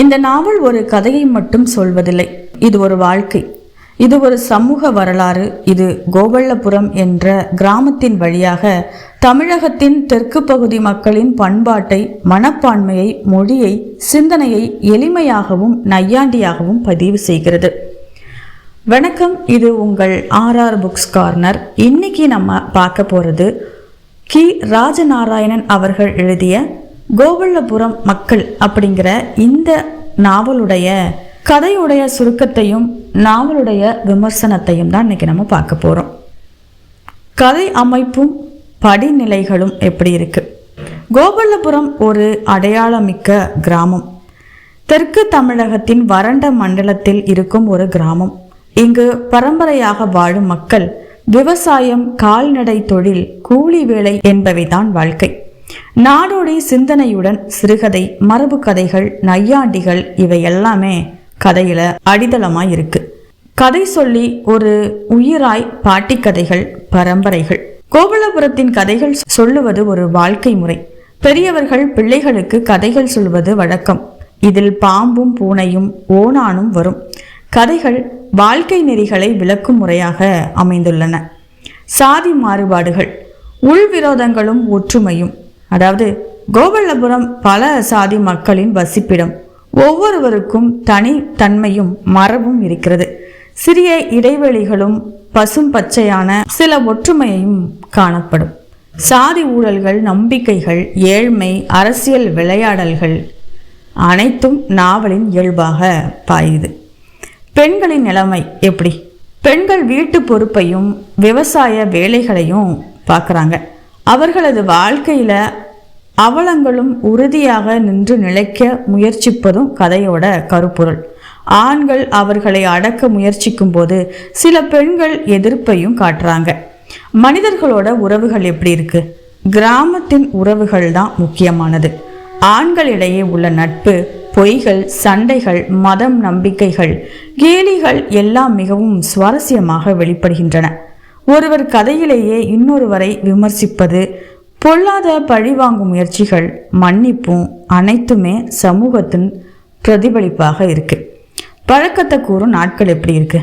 இந்த நாவல் ஒரு கதையை மட்டும் சொல்வதில்லை. இது ஒரு வாழ்க்கை. இது ஒரு சமூக வரலாறு. இது கோவல்லபுரம் என்ற கிராமத்தின் வழியாக தமிழகத்தின் தெற்கு பகுதி மக்களின் பண்பாட்டை மனப்பான்மையை மொழியை சிந்தனையை எளிமையாகவும் நையாண்டியாகவும் பதிவு செய்கிறது. வணக்கம். இது உங்கள் ஆர்ஆர் புக்ஸ் கார்னர். இன்னைக்கு நம்ம பார்க்க போகிறது கி. ராஜநாராயணன் அவர்கள் எழுதிய கோவல்லபுரம் மக்கள் அப்படிங்கிற இந்த நாவலுடைய கதையுடைய சுருக்கத்தையும் நாவலுடைய விமர்சனத்தையும் தான் இன்னைக்கு நம்ம பார்க்க போகிறோம் கதை அமைப்பும் படிநிலைகளும் எப்படி இருக்கு? கோபல்லபுரம் ஒரு அடையாளமிக்க கிராமம். தெற்கு தமிழகத்தின் வறண்ட மண்டலத்தில் இருக்கும் ஒரு கிராமம். இங்கு பரம்பரையாக வாழும் மக்கள் விவசாயம் கால்நடை தொழில் கூலி வேலை என்பவைதான் வாழ்க்கை. நாடோடி சிந்தனையுடன் சிறுகதை மரபு கதைகள் நையாண்டிகள் இவை எல்லாமே கதையில அடித்தளமாய் இருக்கு கதை சொல்லி ஒரு உயிராய் பாட்டி கதைகள் பரம்பரைகள். கோவலபுரத்தின் கதைகள் சொல்லுவது ஒரு வாழ்க்கை முறை. பெரியவர்கள் பிள்ளைகளுக்கு கதைகள் சொல்வது வழக்கம். இதில் பாம்பும் பூனையும் ஓணானும் வரும். கதைகள் வாழ்க்கை நெறிகளை விளக்கும் முறையாக அமைந்துள்ளன. சாதி மாறுபாடுகள் உள்விரோதங்களும் ஒற்றுமையும் அதாவது கோவல்லபுரம் பல சாதி மக்களின் வசிப்பிடம் ஒவ்வொருவருக்கும் தனி தன்மையும் மரபும் இருக்கிறது. சிறிய இடைவெளிகளும் பசும் பச்சையான சில ஒற்றுமையும் காணப்படும். சாதி ஊழல்கள் நம்பிக்கைகள் ஏழ்மை அரசியல் விளையாடல்கள் அனைத்தும் நாவலின் இயல்பாக பாயுது. பெண்களின் நிலைமை எப்படி? பெண்கள் வீட்டு பொறுப்பையும் விவசாய வேலைகளையும் பார்க்குறாங்க. அவர்களது வாழ்க்கையில் அவலங்களும் உறுதியாக நின்று நிலைக்க முயற்சிப்பதும் கதையோட கருப்பொருள். ஆண்கள் அவர்களை அடக்க முயற்சிக்கும் போது சில பெண்கள் எதிர்ப்பையும் காட்டுறாங்க. மனிதர்களோட உறவுகள் எப்படி இருக்கு? கிராமத்தின் உறவுகள் தான் முக்கியமானது. ஆண்களிடையே உள்ள நட்பு பொய்கள் சண்டைகள் மதம் நம்பிக்கைகள் கேலிகள் எல்லாம் மிகவும் சுவாரஸ்யமாக வெளிப்படுகின்றன. ஒருவர் கதையிலேயே இன்னொருவரை விமர்சிப்பது பொல்லாத பழிவாங்கும் முயற்சிகள் மன்னிப்பும் அனைத்துமே சமூகத்தின் பிரதிபலிப்பாக இருக்கு. பழக்கத்தை கூறும் நாட்கள் எப்படி இருக்கு?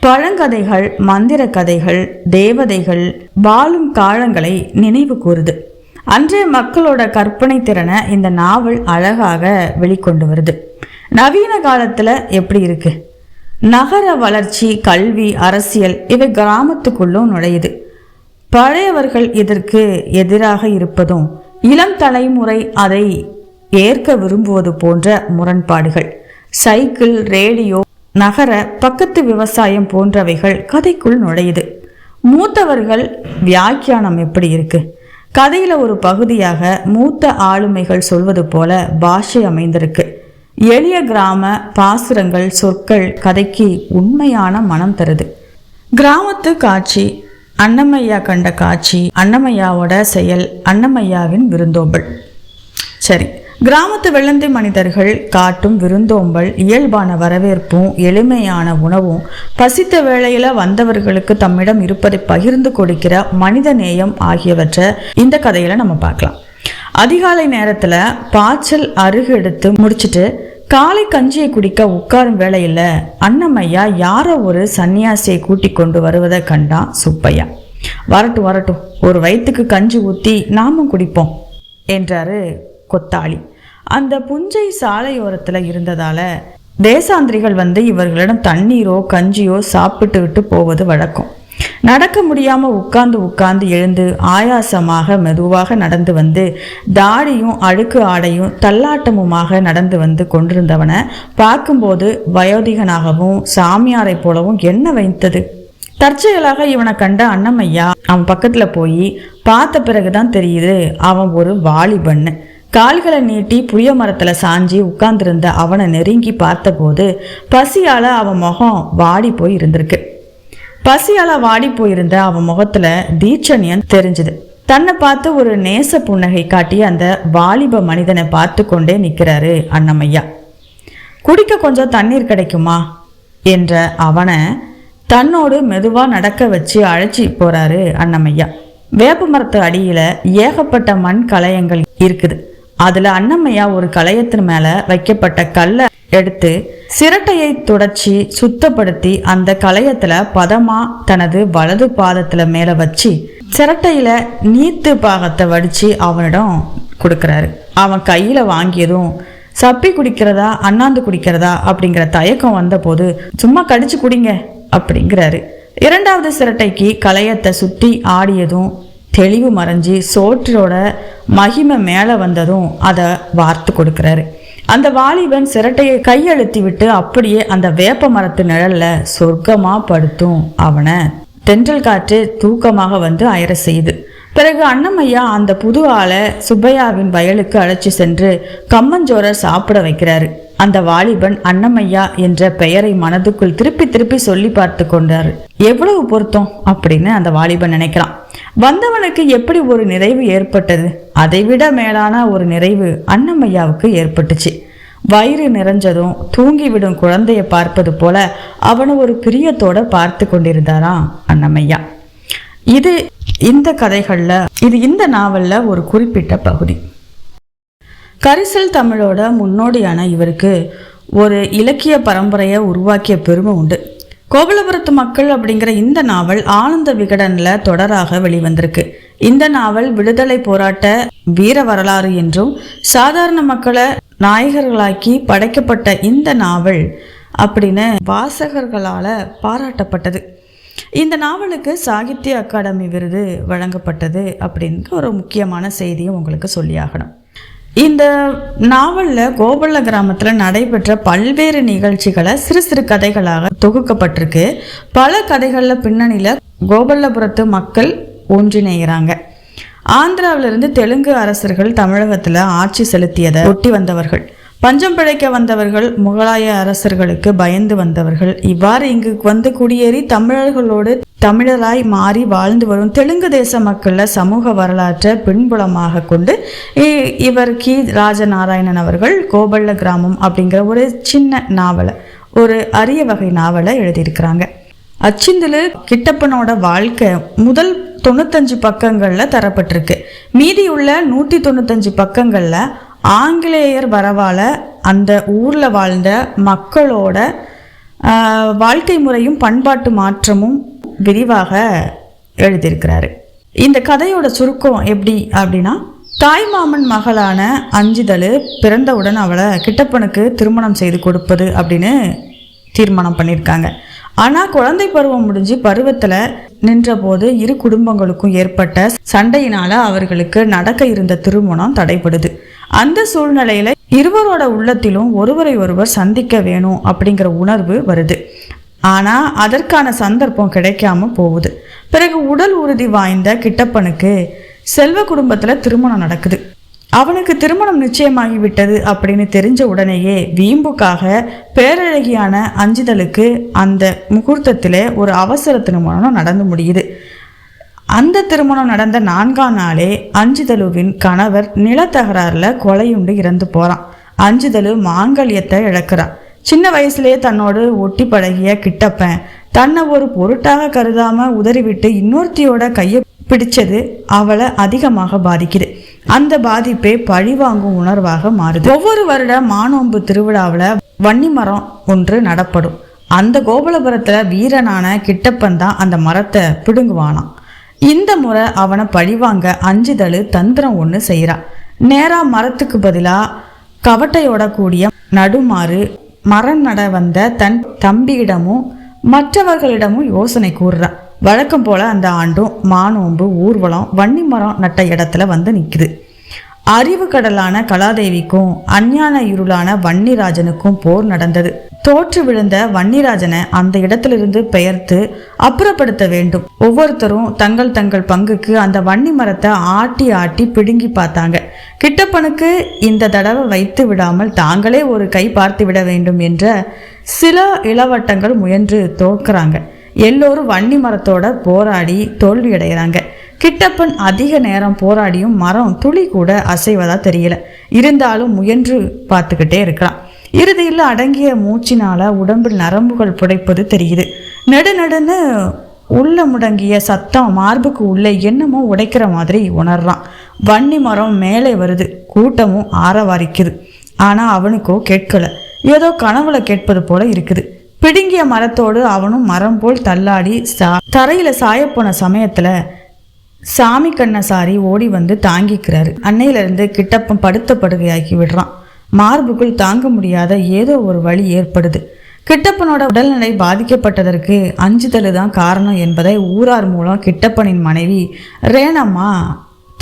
பழங்கதைகள் மந்திர கதைகள் தேவதைகள் வாழும் காலங்களை நினைவு கூறுது. அன்றைய மக்களோட கற்பனை திறனை இந்த நாவல் அழகாக வெளிக்கொண்டு வருது. நவீன காலத்தில் எப்படி இருக்கு? நகர வளர்ச்சி கல்வி அரசியல் இவை கிராமத்துக்குள்ளும் நுழையுது. பழையவர்கள் இதற்கு எதிராக இருப்பதும் இளம் தலைமுறை அதை ஏற்க விரும்புவது போன்ற முரண்பாடுகள். சைக்கிள் ரேடியோ நகர பக்கத்து விவசாயம் போன்றவைகள் கதைக்குள் நுழையுது. மூத்தவர்கள் வியாக்கியானம் எப்படி இருக்கு? கதையில ஒரு பகுதியாக மூத்த ஆளுமைகள் சொல்வது போல பாஷை அமைந்திருக்கு. எளிய கிராம பாசுரங்கள் சொற்கள் கதைக்கு உண்மையான மனம் தருது. கிராமத்து காட்சி அன்னமையா கண்ட காட்சி அன்னமையாவோட செயல் அன்னமையாவின் விருந்தோம்பல். சரி கிராமத்து வெள்ளந்தை மனிதர்கள் காட்டும் விருந்தோம்பல் இயல்பான வரவேற்பும் எளிமையான உணவும் பசித்த வேளையில வந்தவர்களுக்கு தம்மிடம் இருப்பதை பகிர்ந்து கொடுக்கிற மனித நேயம் ஆகியவற்றை இந்த கதையில நம்ம பார்க்கலாம். அதிகாலை நேரத்துல பாய்ச்சல் அருகு எடுத்து முடிச்சிட்டு காலை கஞ்சியை குடிக்க உட்காரும் வேளையில அன்னமையா யாரோ ஒரு சன்னியாசியை கூட்டி கொண்டு வருவதை கண்டான் சுப்பையா. வரட்டும் வரட்டும் ஒரு வயிற்றுக்கு கஞ்சி ஊற்றி நாமும் குடிப்போம் என்றாரு கொத்தாளி. அந்த புஞ்சை சாலையோரத்தில் இருந்ததால தேசாந்திரிகள் வந்து இவர்களிடம் தண்ணீரோ கஞ்சியோ சாப்பிட்டு விட்டு போவது வழக்கம். நடக்க முடியாம உட்கார்ந்து உட்கார்ந்து எழுந்து ஆயாசமாக மெதுவாக நடந்து வந்து தாடியும் அழுக்கு ஆடையும் தள்ளாட்டமுமாக நடந்து வந்து கொண்டிருந்தவனை பார்க்கும்போது வயோதிகனாகவும் சாமியாரை போலவும் என்ன வைத்தது? தற்செயலாக இவனை கண்ட அண்ணம்மையா அவன் பக்கத்துல போய் பார்த்த பிறகுதான் தெரியுது அவன் ஒரு வாலிபன்னு. கால்களை நீட்டி புளிய மரத்துல சாஞ்சி உட்கார்ந்திருந்த அவனை நெருங்கி பார்த்தபோது பசியால அவன் முகம் வாடி போய் இருந்திருக்கு. பசியால வாடி போயிருந்த அவன் முகத்துல தீட்சணியன் தெரிஞ்சுது. தன்னை பார்த்து ஒரு நேச புன்னகை காட்டி அந்த வாலிப மனிதனை பார்த்து கொண்டே நிற்கிறாரு அண்ணமையா. குடிக்க கொஞ்சம் தண்ணீர் கிடைக்குமா? என்ற அவனை தன்னோடு மெதுவாக நடக்க வச்சு அழைச்சி போறாரு அண்ணமையா. வேப்ப மரத்து அடியில ஏகப்பட்ட மண் கலயங்கள் இருக்குது. அதில் அண்ணம்மையா ஒரு களையத்தின் மேல வைக்கப்பட்ட கல்லை எடுத்து சிரட்டையை துடைச்சி சுத்தப்படுத்தி அந்த களையத்துல பதமா தனது வலது பாதத்துல மேல வச்சு சிரட்டையில நீத்து பாகத்தை வடிச்சு அவனிடம் கொடுக்கறாரு. அவன் கையில வாங்கியதும் சப்பி குடிக்கிறதா? அண்ணாந்து குடிக்கிறதா? அப்படிங்கிற தயக்கம் வந்தபோது சும்மா கடிச்சு குடிங்க அப்படிங்கிறாரு. இரண்டாவது சிரட்டைக்கு களையத்தை சுத்தி ஆடியதும் தெளிவு மறைஞ்சி சோற்றோட மகிமை மேலே வந்ததும் அதை வார்த்து கொடுக்குறாரு. அந்த வாலிபன் சிரட்டையை கையெழுத்தி விட்டு அப்படியே அந்த வேப்ப மரத்து நிழல்ல சொர்க்கமா படுத்தும் அவனை. தென்றல் காற்று தூக்கமாக வந்து அயர செய்து. பிறகு அண்ணமையா அந்த புது ஆளை சுப்பையாவின் வயலுக்கு அழைச்சி சென்று கம்மஞ்சோரை சாப்பிட வைக்கிறாரு. அந்த வாலிபன் அன்னமையா என்ற பெயரை மனதுக்குள் திருப்பி திருப்பி சொல்லி பார்த்து கொண்டார். எவ்வளவு பொருத்தம்? அப்படின்னு அந்த வாலிபன் நினைக்கிறான். வந்தவனுக்கு எப்படி ஒரு நிறைவு ஏற்பட்டது? அதைவிட மேலான ஒரு நிறைவு அன்னமையாவுக்கு ஏற்பட்டுச்சு. வயிறு நிறைஞ்சதும் தூங்கிவிடும் குழந்தைய பார்ப்பது போல அவனை ஒரு பிரியத்தோட பார்த்து கொண்டிருந்தாராம் அன்னமையா இது இந்த கதைகளில் இது இந்த நாவல்ல ஒரு குறிப்பிட்ட பகுதி. கரிசல் தமிழோட முன்னோடியான இவருக்கு ஒரு இலக்கிய பரம்பரையை உருவாக்கிய பெருமை உண்டு. கோபலபுரத்து மக்கள் அப்படிங்கிற இந்த நாவல் ஆனந்த விகடனில் தொடராக வெளிவந்திருக்கு. இந்த நாவல் விடுதலை போராட்ட வீர வரலாறு என்றும் சாதாரண மக்களை நாயகர்களாக்கி படைக்கப்பட்ட இந்த நாவல் அப்படின்னு வாசகர்களால பாராட்டப்பட்டது. இந்த நாவலுக்கு சாகித்ய அகாடமி விருது வழங்கப்பட்டது அப்படின்னு ஒரு முக்கியமான செய்தியும் உங்களுக்கு சொல்லியாகணும். இந்த நாவலில் கோபல்ல கிராமத்தில் நடைபெற்ற பல்வேறு நிகழ்ச்சிகளை சிறு சிறு கதைகளாக தொகுக்கப்பட்டிருக்கு. பல கதைகளில் பின்னணியில் கோபல்லபுரத்து மக்கள் ஒன்றிணைகிறாங்க ஆந்திராவிலிருந்து தெலுங்கு அரசர்கள் தமிழகத்தில் ஆட்சி செலுத்தியதை ஒட்டி வந்தவர்கள். பஞ்சம் பிழைக்க வந்தவர்கள் முகலாய அரசர்களுக்கு பயந்து வந்தவர்கள். இவ்வாறு இங்கு வந்து குடியேறி தமிழர்களோடு தமிழராய் மாறி வாழ்ந்து வரும் தெலுங்கு தேச மக்களில் சமூக வரலாற்றை பின்புலமாக கொண்டு இ- இவர் கி. ராஜநாராயணன் அவர்கள் கோபல்ல கிராமம் அப்படிங்கிற ஒரு சின்ன நாவலை ஒரு அரிய வகை நாவலை எழுதியிருக்கிறாங்க. அச்சிந்திலு கிட்டப்பனோட வாழ்க்கை முதல் தொண்ணூத்தஞ்சு பக்கங்களில் தரப்பட்டிருக்கு. மீதியுள்ள நூற்றி தொண்ணூத்தஞ்சு பக்கங்களில் ஆங்கிலேயர் வரவால அந்த ஊரில் வாழ்ந்த மக்களோட வாழ்க்கை முறையும் பண்பாட்டு மாற்றமும் விரிவாக எழுதியிருக்கிறாரு. இந்த கதையோட சுருக்கம் எப்படி அப்படின்னா தாய்மாமன் மகளான அஞ்சுதலு பிறந்தவுடன் அவளை கிட்டப்பனுக்கு திருமணம் செய்து கொடுப்பது அப்படின்னு தீர்மானம் பண்ணியிருக்காங்க. ஆனால் குழந்தை பருவம் முடிஞ்சு பருவத்தில் நின்றபோது இரு குடும்பங்களுக்கும் ஏற்பட்ட சண்டையினால அவர்களுக்கு நடக்க இருந்த திருமணம் தடைபடுது. அந்த சூழ்நிலையில இருவரோட உள்ளத்திலும் ஒருவரை ஒருவர் சந்திக்க வேணும் அப்படிங்கிற உணர்வு வருது. ஆனா அதற்கான சந்தர்ப்பம் கிடைக்காம போகுது. பிறகு உடல் உறுதி வாய்ந்த கிட்டப்பனுக்கு செல்வ குடும்பத்துல திருமணம் நடக்குது. அவனுக்கு திருமணம் நிச்சயமாகிவிட்டது அப்படின்னு தெரிஞ்ச உடனேயே வீம்புக்காக பேரழகியான அஞ்சுதலுக்கு அந்த முகூர்த்தத்தில் ஒரு அவசர திருமணம் நடந்து முடியுது. அந்த திருமணம் நடந்த நான்காம் நாளே அஞ்சுதலுவின் கணவர் நிலத்தகராறில் கொலையுண்டு இறந்து போகிறான் அஞ்சுதலு மாங்கல்யத்தை இழக்கிறான். சின்ன வயசுலேயே தன்னோடு ஒட்டி பழகிய கிட்டப்பன் தன்னை ஒரு பொருட்டாக கருதாமல் உதறிவிட்டு இன்னொருத்தியோட கையை பிடிச்சது அவளை அதிகமாக பாதிக்குது. அந்த பாதிப்பே பழிவாங்கும் உணர்வாக மாறுது. ஒவ்வொரு வருட மானோம்பு திருவிழாவில் வன்னி மரம் ஒன்று நடப்படும். அந்த கோபுலபுரத்தில் வீரனான கிட்டப்பன் தான் அந்த மரத்தை பிடுங்குவானாம். இந்த முறை அவனை பழிவாங்க அஞ்சுதழு தந்திரம் ஒன்று செய்கிறான் நேராக மரத்துக்கு பதிலாக கவட்டையோட கூடிய நடுமாறு மரம் நட வந்த தன் தம்பியிடமும் மற்றவர்களிடமும் யோசனை கூறுறான் வழக்கம் போல அந்த ஆண்டும் மானோம்பு ஊர்வலம் வன்னி மரம் நட்ட இடத்துல வந்து நிற்குது அறிவு கடலான கலாதேவிக்கும் அஞ்ஞான இருளான வன்னிராஜனுக்கும் போர் நடந்தது. தோற்று விழுந்த வன்னிராஜனை அந்த இடத்திலிருந்து பெயர்த்து அப்புறப்படுத்த வேண்டும். ஒவ்வொருத்தரும் தங்கள் தங்கள் பங்குக்கு அந்த வன்னி மரத்தை ஆட்டி ஆட்டி பிடுங்கி பார்த்தாங்க. கிட்டப்பனுக்கு இந்த தடவை வைத்து விடாமல் தாங்களே ஒரு கை பார்த்து விட வேண்டும் என்ற சில இளவட்டங்கள் முயன்று தோற்கிறாங்க. எல்லோரும் வன்னி மரத்தோட போராடி தோல்வி அடைகிறாங்க கிட்டப்பன் அதிக நேரம் போராடியும் மரம் துளி கூட அசைவதா தெரியல. இருந்தாலும் முயன்று பார்த்துக்கிட்டே இருக்கிறான் இறுதியில் அடங்கிய மூச்சினால உடம்பில் நரம்புகள் புடைப்பது தெரியுது. நெடு நடுன்னு உள்ள முடங்கிய சத்தம் மார்புக்கு உள்ளே என்னமோ உடைக்கிற மாதிரி உணர்றான். வன்னி மரம் மேலே வருது. கூட்டமும் ஆரவாரிக்குது. ஆனா அவனுக்கோ கேட்கல. ஏதோ கனவுல கேட்பது போல இருக்குது. பிடுங்கிய மரத்தோடு அவனும் மரம் போல் தள்ளாடி சா தரையில சாயப்போன சமயத்துல சாமி கண்ணசாரி ஓடி வந்து தாங்கிக்கிறாரு. அன்னையிலிருந்து கிட்டப்பம் படுத்த படுகையாக்கி விடுறான். மார்புக்குள் தாங்க முடியாத ஏதோ ஒரு வழி ஏற்படுது. கிட்டப்பனோட உடல்நிலை பாதிக்கப்பட்டதற்கு அஞ்சுதலு தான் காரணம் என்பதை ஊரார் மூலம் கிட்டப்பனின் மனைவி ரேணம்மா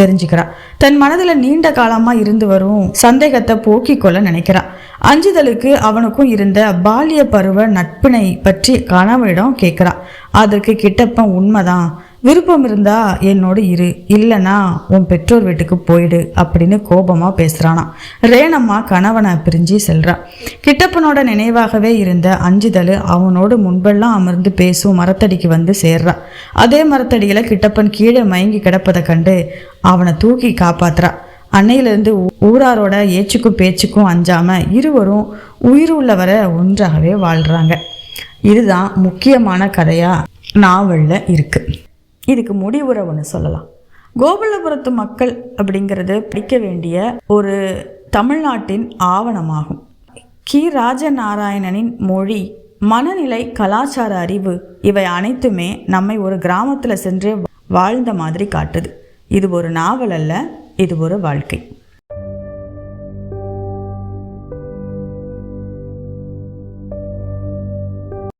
தெரிஞ்சுக்கிறா. தன் மனதில் நீண்ட காலமாக இருந்து வரும் சந்தேகத்தை போக்கிக் கொள்ள நினைக்கிறா. அஞ்சுதலுக்கு அவனுக்கும் இருந்த பால்ய பருவ நட்பினை பற்றி கணவனிடம் கேட்குறான் அதற்கு கிட்டப்பன் உண்மைதான். விருப்பம் இருந்தா என்னோடு இரு. இல்லைனா உன் பெற்றோர் வீட்டுக்கு போயிடு அப்படின்னு கோபமாக பேசுகிறானா ரேணம்மா கணவனை பிரிஞ்சு செல்கிறான் கிட்டப்பனோட நினைவாகவே இருந்த அஞ்சுதல் அவனோடு முன்பெல்லாம் அமர்ந்து பேசும் மரத்தடிக்கு வந்து சேர்றான் அதே மரத்தடியில் கிட்டப்பன் கீழே மயங்கி கிடப்பதை கண்டு அவனை தூக்கி காப்பாத்துறா. அன்னையிலிருந்து ஊராரோட ஏச்சுக்கும் பேச்சுக்கும் அஞ்சாமல் இருவரும் உயிர் உள்ளவரை ஒன்றாகவே வாழ்கிறாங்க இதுதான் முக்கியமான கதையாக நாவலில் இருக்குது இதுக்கு முடிவுரை ஒன்று சொல்லலாம். கோபுலபுரத்து மக்கள் அப்படிங்கிறது படிக்க வேண்டிய ஒரு தமிழ்நாட்டின் ஆவணமாகும். கி. ராஜநாராயணனின் மொழி மனநிலை கலாச்சார அறிவு இவை அனைத்துமே நம்மை ஒரு கிராமத்தில் சென்று வாழ்ந்த மாதிரி காட்டுது. இது ஒரு நாவல் அல்ல இது ஒரு வாழ்க்கை.